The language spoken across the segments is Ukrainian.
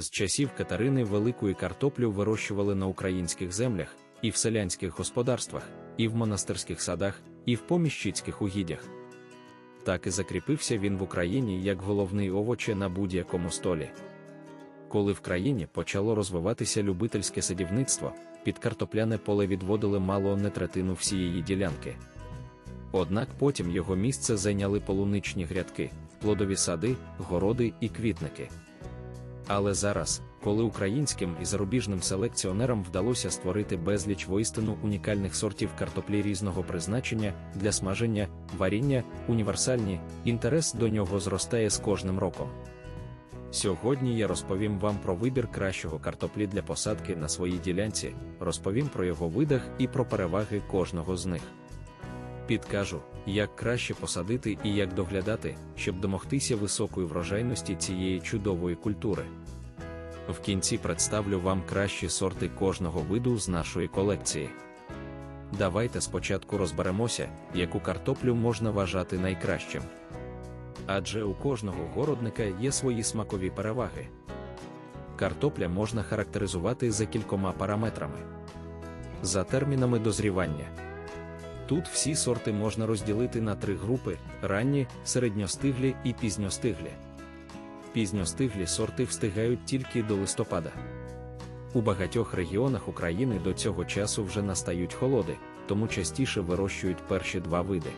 З часів Катерини Великої картоплю вирощували на українських землях, і в селянських господарствах, і в монастирських садах, і в поміщицьких угіддях. Так і закріпився він в Україні як головний овоче на будь-якому столі. Коли в країні почало розвиватися любительське садівництво, під картопляне поле відводили мало не третину всієї ділянки. Однак потім його місце зайняли полуничні грядки, плодові сади, городи і квітники. Але зараз, коли українським і зарубіжним селекціонерам вдалося створити безліч воістину унікальних сортів картоплі різного призначення для смаження, варіння, універсальні, інтерес до нього зростає з кожним роком. Сьогодні я розповім вам про вибір кращого картоплі для посадки на своїй ділянці, розповім про його видах і про переваги кожного з них. Підкажу, як краще посадити і як доглядати, щоб домогтися високої врожайності цієї чудової культури. В кінці представлю вам кращі сорти кожного виду з нашої колекції. Давайте спочатку розберемося, яку картоплю можна вважати найкращим. Адже у кожного городника є свої смакові переваги. Картопля можна характеризувати за кількома параметрами. За термінами дозрівання. Тут всі сорти можна розділити на три групи: ранні, середньостиглі і пізньостиглі. Пізньостиглі сорти встигають тільки до листопада. У багатьох регіонах України до цього часу вже настають холоди, тому частіше вирощують перші два види.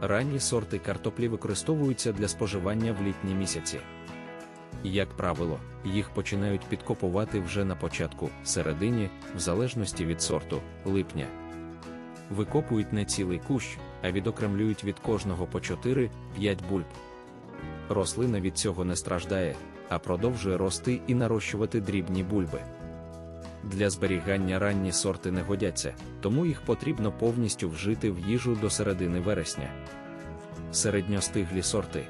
Ранні сорти картоплі використовуються для споживання в літні місяці. Як правило, їх починають підкопувати вже на початку, середині, в залежності від сорту, липня. Викопують не цілий кущ, а відокремлюють від кожного по 4-5 бульб. Рослина від цього не страждає, а продовжує рости і нарощувати дрібні бульби. Для зберігання ранні сорти не годяться, тому їх потрібно повністю вжити в їжу до середини вересня. Середньостиглі сорти.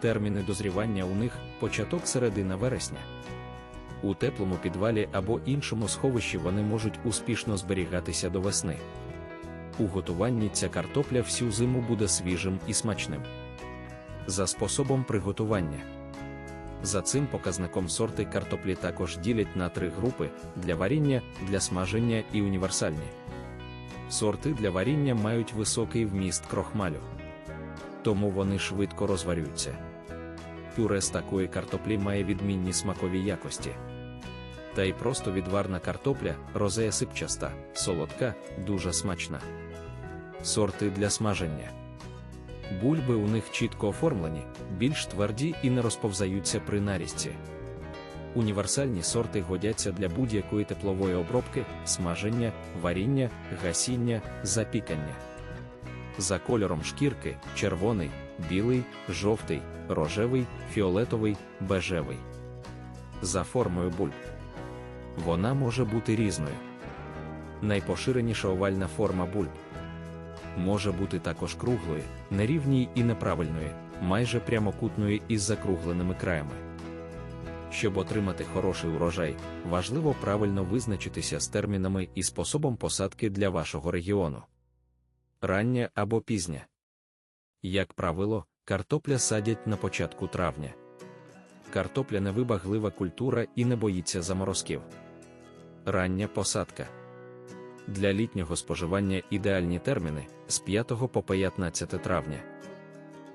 Терміни дозрівання у них початок середина вересня. У теплому підвалі або іншому сховищі вони можуть успішно зберігатися до весни. У готуванні ця картопля всю зиму буде свіжим і смачним. За способом приготування. За цим показником сорти картоплі також ділять на три групи для варіння, для смаження і універсальні. Сорти для варіння мають високий вміст крохмалю. Тому вони швидко розварюються. Пюре з такої картоплі має відмінні смакові якості. Та й просто відварна картопля, розея сипчаста, солодка, дуже смачна. Сорти для смаження. Бульби у них чітко оформлені, більш тверді і не розповзаються при нарізці. Універсальні сорти годяться для будь-якої теплової обробки, смаження, варіння, гасіння, запікання. За кольором шкірки червоний, білий, жовтий, рожевий, фіолетовий, бежевий. За формою бульб. Вона може бути різною. Найпоширеніша овальна форма бульб може бути також круглою, нерівній і неправильної, майже прямокутної із закругленими краями. Щоб отримати хороший урожай, важливо правильно визначитися з термінами і способом посадки для вашого регіону. Рання або пізня. Як правило, картопля садять на початку травня. Картопля невибаглива культура і не боїться заморозків. Рання посадка. Для літнього споживання ідеальні терміни з 5 по 15 травня.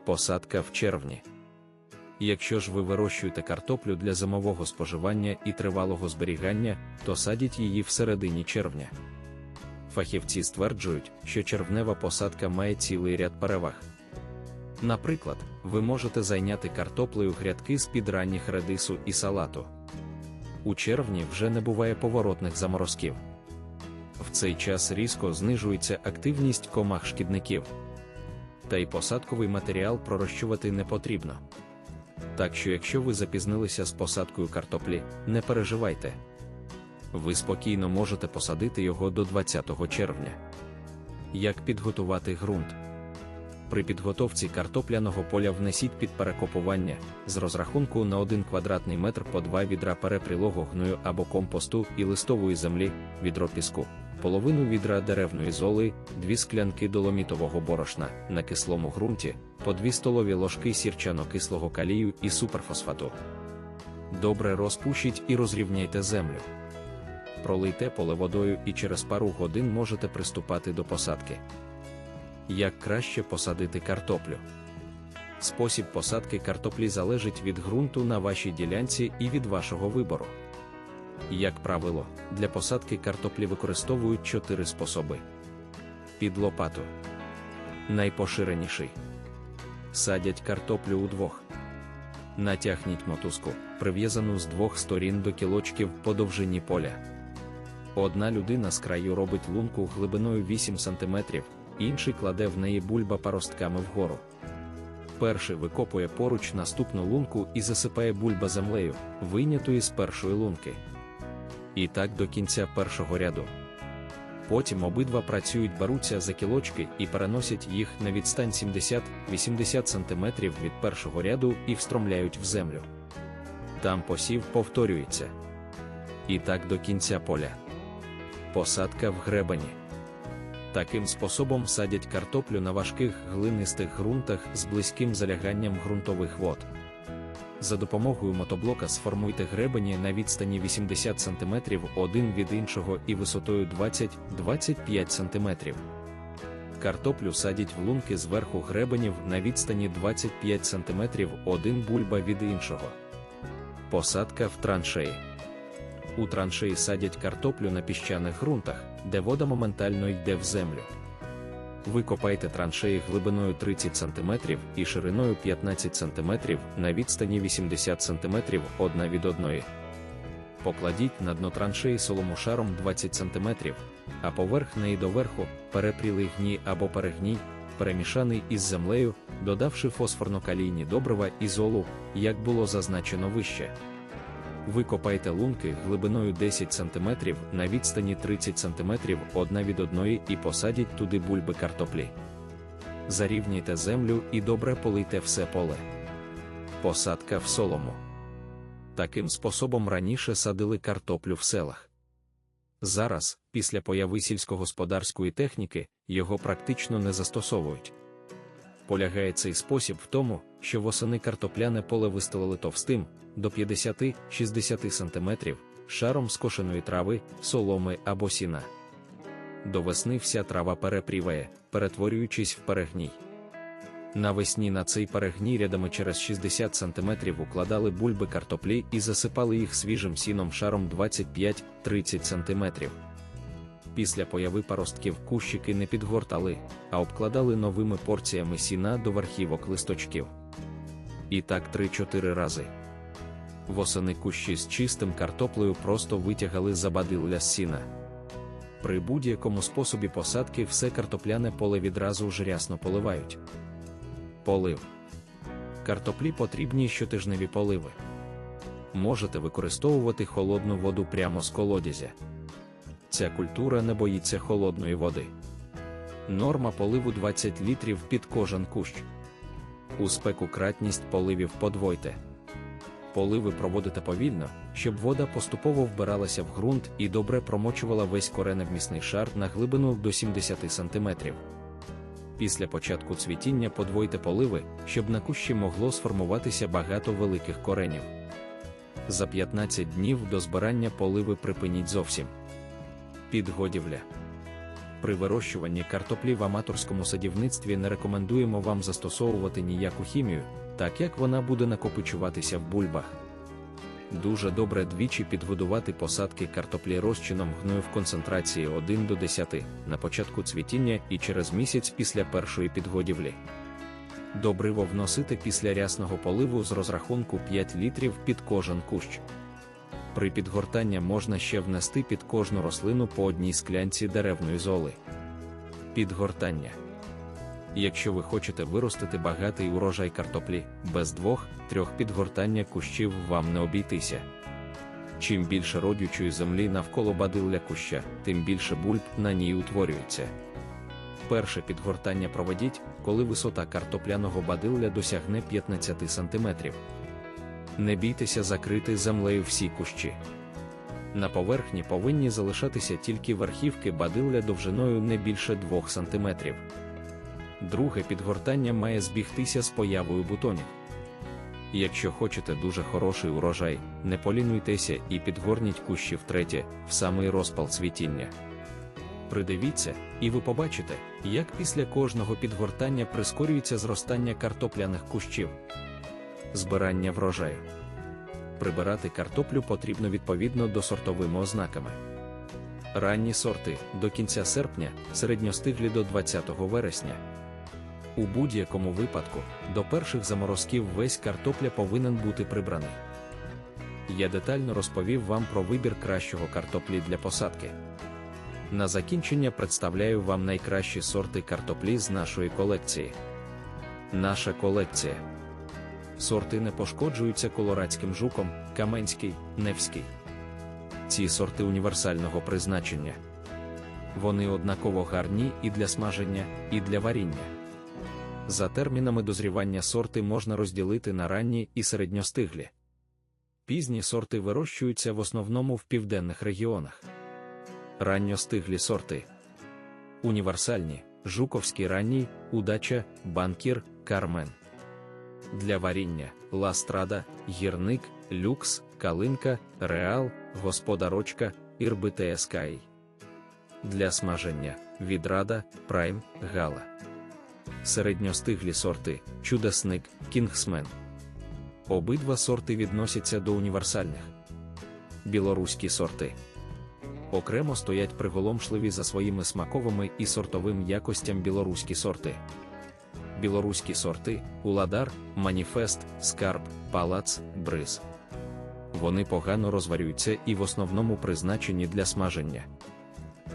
Посадка в червні. Якщо ж ви вирощуєте картоплю для зимового споживання і тривалого зберігання, то садіть її в середині червня. Фахівці стверджують, що червнева посадка має цілий ряд переваг. Наприклад, ви можете зайняти картоплею грядки з під ранніх редису і салату. У червні вже не буває поворотних заморозків. В цей час різко знижується активність комах шкідників. Та й посадковий матеріал пророщувати не потрібно. Так що, якщо ви запізнилися з посадкою картоплі, не переживайте. Ви спокійно можете посадити його до 20 червня. Як підготувати ґрунт? При підготовці картопляного поля внесіть під перекопування з розрахунку на 1 квадратний метр по 2 відра перепрілого гною або компосту і листової землі, відро піску, половину відра деревної золи, 2 склянки доломітового борошна на кислому ґрунті, по 2 столові ложки сірчано-кислого калію і суперфосфату. Добре розпушіть і розрівняйте землю. Пролийте поле водою і через пару годин можете приступати до посадки. Як краще посадити картоплю? Спосіб посадки картоплі залежить від ґрунту на вашій ділянці і від вашого вибору. Як правило, для посадки картоплі використовують чотири способи: під лопату. Найпоширеніший. Садять картоплю удвох. Натягніть мотузку, прив'язану з двох сторін до кілочків по довжині поля. Одна людина з краю робить лунку глибиною 8 см, інший кладе в неї бульба паростками вгору. Перший викопує поруч наступну лунку і засипає бульба землею, вийнятою з першої лунки. І так до кінця першого ряду. Потім обидва працюють беруться за кілочки і переносять їх на відстань 70-80 см від першого ряду і встромляють в землю. Там посів повторюється. І так до кінця поля. Посадка в гребені. Таким способом садять картоплю на важких глинистих ґрунтах з близьким заляганням ґрунтових вод. За допомогою мотоблока сформуйте гребені на відстані 80 см один від іншого і висотою 20-25 см. Картоплю садять в лунки зверху гребенів на відстані 25 см один бульба від іншого. Посадка в траншеї. У траншеї садять картоплю на піщаних ґрунтах, де вода моментально йде в землю. Викопайте траншеї глибиною 30 см і шириною 15 см на відстані 80 см одна від одної. Покладіть на дно траншеї солому шаром 20 см, а поверх неї доверху перепрілий гній або перегній, перемішаний із землею, додавши фосфорно-калійні добрива і золу, як було зазначено вище. Викопайте лунки глибиною 10 см на відстані 30 см одна від одної і посадіть туди бульби картоплі. Зарівняйте землю і добре полийте все поле. Посадка в солому. Таким способом раніше садили картоплю в селах. Зараз, після появи сільськогосподарської техніки, його практично не застосовують. Полягає цей спосіб в тому, що восени картопляне поле вистелили товстим до 50-60 см шаром скошеної трави, соломи або сіна. До весни вся трава перепріває, перетворюючись в перегній. Навесні на цей перегній рядами через 60 см укладали бульби картоплі і засипали їх свіжим сіном шаром 25-30 см. Після появи паростків кущики не підгортали, а обкладали новими порціями сіна до верхівок листочків. І так 3-4 рази. Восени кущі з чистим картоплею просто витягали за бадилля з сіна. При будь-якому способі посадки все картопляне поле відразу ж рясно поливають. Полив. Картоплі потрібні щотижневі поливи. Можете використовувати холодну воду прямо з колодязя. Ця культура не боїться холодної води. Норма поливу 20 літрів під кожен кущ. У спеку кратність поливів подвойте. Поливи проводите повільно, щоб вода поступово вбиралася в ґрунт і добре промочувала весь кореневмісний шар на глибину до 70 см. Після початку цвітіння подвойте поливи, щоб на кущі могло сформуватися багато великих коренів. За 15 днів до збирання поливи припиніть зовсім. Підгодівля. При вирощуванні картоплі в аматорському садівництві не рекомендуємо вам застосовувати ніяку хімію, так як вона буде накопичуватися в бульбах. Дуже добре двічі підгодувати посадки картоплі розчином гною в концентрації 1 до 10 на початку цвітіння і через місяць після першої підгодівлі. Добриво вносити після рясного поливу з розрахунку 5 літрів під кожен кущ. При підгортанні можна ще внести під кожну рослину по одній склянці деревної золи. Підгортання. Якщо ви хочете виростити багатий урожай картоплі, без двох-трьох підгортання кущів вам не обійтися. Чим більше родючої землі навколо бадилля куща, тим більше бульб на ній утворюється. Перше підгортання проведіть, коли висота картопляного бадилля досягне 15 см. Не бійтеся закрити землею всі кущі. На поверхні повинні залишатися тільки верхівки бадилля довжиною не більше 2 см. Друге підгортання має збігтися з появою бутонів. Якщо хочете дуже хороший урожай, не полінуйтеся і підгорніть кущі втретє, в самий розпал цвітіння. Придивіться, і ви побачите, як після кожного підгортання прискорюється зростання картопляних кущів. Збирання врожаю. Прибирати картоплю потрібно відповідно до сортовими ознаками. Ранні сорти до кінця серпня, середньостиглі до 20 вересня. У будь-якому випадку, до перших заморозків весь картопля повинен бути прибраний. Я детально розповів вам про вибір кращого картоплі для посадки. На закінчення представляю вам найкращі сорти картоплі з нашої колекції. Наша колекція. Сорти не пошкоджуються колорадським жуком, каменський, невський. Ці сорти універсального призначення. Вони однаково гарні і для смаження, і для варіння. За термінами дозрівання сорти можна розділити на ранні і середньостиглі. Пізні сорти вирощуються в основному в південних регіонах. Ранньостиглі сорти. Універсальні, жуковський ранній, удача, банкір, кармен. Для варіння ластрада, гірник, люкс, калинка, реал, господарочка, ірбитеескай. Для смаження відрада, прайм, гала. Середньостиглі сорти, чудесник, кінгсмен. Обидва сорти відносяться до універсальних. Білоруські сорти. Окремо стоять приголомшливі за своїми смаковими і сортовим якостям білоруські сорти. Білоруські сорти, уладар, маніфест, скарб, палац, бриз. Вони погано розварюються і в основному призначені для смаження.